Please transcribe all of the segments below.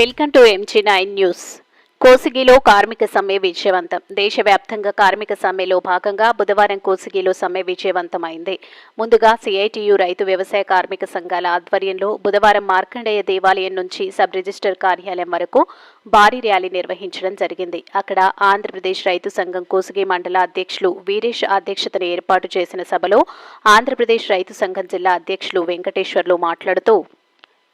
Welcome to MG nine news. కోసిగిలో కార్మిక సమ్మె విజయవంతం. దేశవ్యాప్తంగా కార్మిక సమ్మెలో భాగంగా బుధవారం కోసిగిలో సమ్మె విజయవంతమైంది. ముందుగా సిఐటియు రైతు వ్యవసాయ కార్మిక సంఘాల ఆధ్వర్యంలో బుధవారం మార్కండేయ దేవాలయం నుంచి సబ్ రిజిస్టర్ కార్యాలయం వరకు భారీ ర్యాలీ నిర్వహించడం జరిగింది. అక్కడ ఆంధ్రప్రదేశ్ రైతు సంఘం కోసిగి మండల అధ్యక్షులు వీరేష్ అధ్యక్షతన ఏర్పాటు చేసిన సభలో ఆంధ్రప్రదేశ్ రైతు సంఘం జిల్లా అధ్యక్షులు వెంకటేశ్వర్లు మాట్లాడుతూ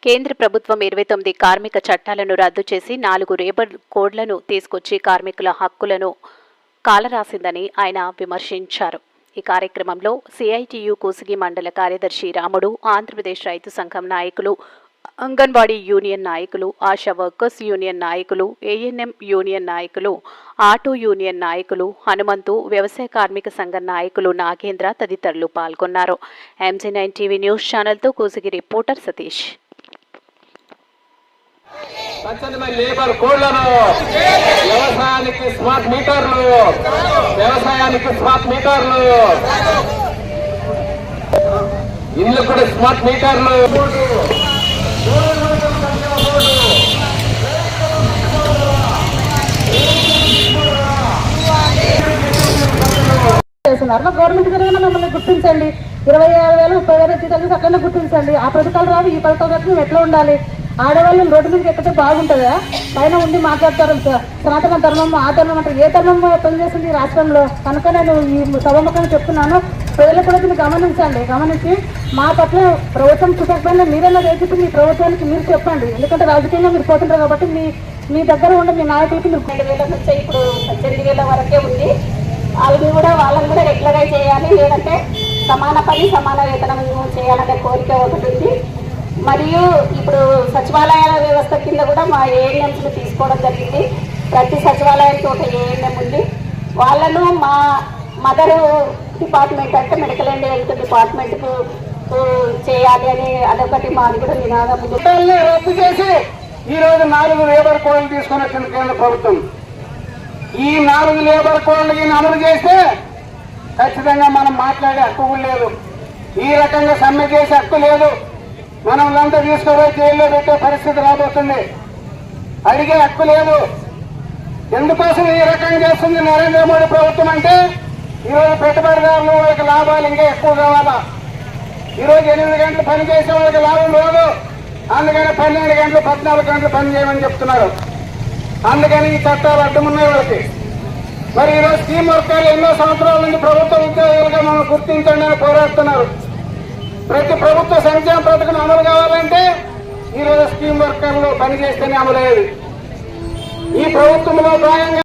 కేంద్ర ప్రభుత్వం ఇరవై తొమ్మిది కార్మిక చట్టాలను రద్దు చేసి నాలుగు రేబర్ కోడ్లను తీసుకొచ్చి కార్మికుల హక్కులను కాలరాసిందని ఆయన విమర్శించారు. ఈ కార్యక్రమంలో సిఐటియు కోసిగి మండల కార్యదర్శి రాముడు ఆంధ్రప్రదేశ్ రైతు సంఘం నాయకులు అంగన్వాడీ యూనియన్ నాయకులు ఆశా వర్కర్స్ యూనియన్ నాయకులు ఏఎన్ఎం యూనియన్ నాయకులు ఆటో యూనియన్ నాయకులు హనుమంతు వ్యవసాయ కార్మిక సంఘం నాయకులు నాగేంద్ర తదితరులు పాల్గొన్నారు. ఎంజీ నైన్ టీవీ న్యూస్ ఛానల్తో కోసిగి రిపోర్టర్ సతీష్. స్వచ్ఛమైన లేబర్ కోడ్లను వ్యవసాయానికి స్మార్ట్ మీటర్లు వ్యవసాయానికి స్మార్ట్ మీటర్లు. ఇల్లు కూడా స్మార్ట్ మీటర్లు. చేస్తున్నారు మా గవర్నమెంట్ కనుక మమ్మల్ని గుర్తించండి. ఇరవై ఆరు వేలు ముప్పై వేలు తల్లి అట్లనే గుర్తించండి. ఆ పథకాలు రావు ఈ పథకాలు రావు మేము ఎట్లా ఉండాలి? ఆడవాళ్ళు రోడ్డు మీదకి ఎక్కితే బాగుంటుందా? పైన ఉండి మాట్లాడతారు సనాతన ధర్మం ఆ ధర్మం అంటారు ఏ ధర్మం పనిచేస్తుంది ఈ రాష్ట్రంలో? కనుక నేను ఈ సభముఖంగా చెప్తున్నాను. ప్రజలు కూడా దీన్ని గమనించండి. గమనించి మా పట్ల ప్రభుత్వం చూపకపోయినా మీరైనా వేసి మీ ప్రభుత్వానికి మీరు చెప్పండి. ఎందుకంటే రాజకీయంగా మీరు పోతుంటారు కాబట్టి మీ మీ దగ్గర ఉన్న మీ నాయకులకి మీరు రెండు వేల నుంచి ఇప్పుడు పద్దెనిమిది వేల వరకే ఉంది. వాళ్ళని కూడా వాళ్ళని కూడా రెగ్యులరైజ్ చేయాలి. లేదంటే సమాన పని సమాన వేతనం చేయాలనే కోరిక ఒకటి ఉంది. మరియు ఇప్పుడు సచివాలయాల వ్యవస్థ కింద కూడా మా ఏఎన్ఎంస్ని తీసుకోవడం జరిగింది. ప్రతి సచివాలయానికి ఒక ఏఎన్ఎం ఉంది. వాళ్ళను మా మదర్ డిపార్ట్మెంట్ అంటే మెడికల్ అండ్ హెల్త్ డిపార్ట్మెంట్కు చేయాలి అని అదొకటి మాది కూడా నినాదం రద్దు చేసి ఈరోజు నాలుగు లేబర్ కోడ్లు తీసుకుని వచ్చింది కేంద్ర ప్రభుత్వం. ఈ నాలుగు లేబర్ కోడ్లు అమలు చేస్తే ఖచ్చితంగా మనం మాట్లాడే హక్కు లేదు. ఈ రకంగా సమ్మె చేసే హక్కు లేదు. మనం అంతా తీసుకుపోయి జైల్లో పెట్టే పరిస్థితి రాబోతుంది. అడిగే హక్కు లేదు. ఎందుకోసం ఈ రకంగా చేస్తుంది నరేంద్ర మోడీ ప్రభుత్వం అంటే ఈరోజు పెట్టుబడిదారులు వాళ్ళకి లాభాలు ఇంకా ఎక్కువ కావాలా? ఈరోజు ఎనిమిది గంటలు పని చేసే వాళ్ళకి లాభం రాదు. అందుకని పన్నెండు గంటలు పద్నాలుగు గంటలు పని చేయమని చెప్తున్నారు. అందుకని ఈ చట్టాలు అడ్డమున్నాయి వాళ్ళకి. మరి ఈరోజు స్కీమ్ వర్గాలు ఎన్నో సంవత్సరాల నుంచి ప్రభుత్వ ఉద్యోగులుగా మనం గుర్తించండి అని పోరాడుతున్నారు. ప్రతి ప్రభుత్వ సంక్షేమ పథకం అమలు కావాలంటే ఈరోజు స్కీమ్ వర్కర్లు పనిచేస్తేనే అమలయ్యేది. ఈ ప్రభుత్వంలో భాగంగా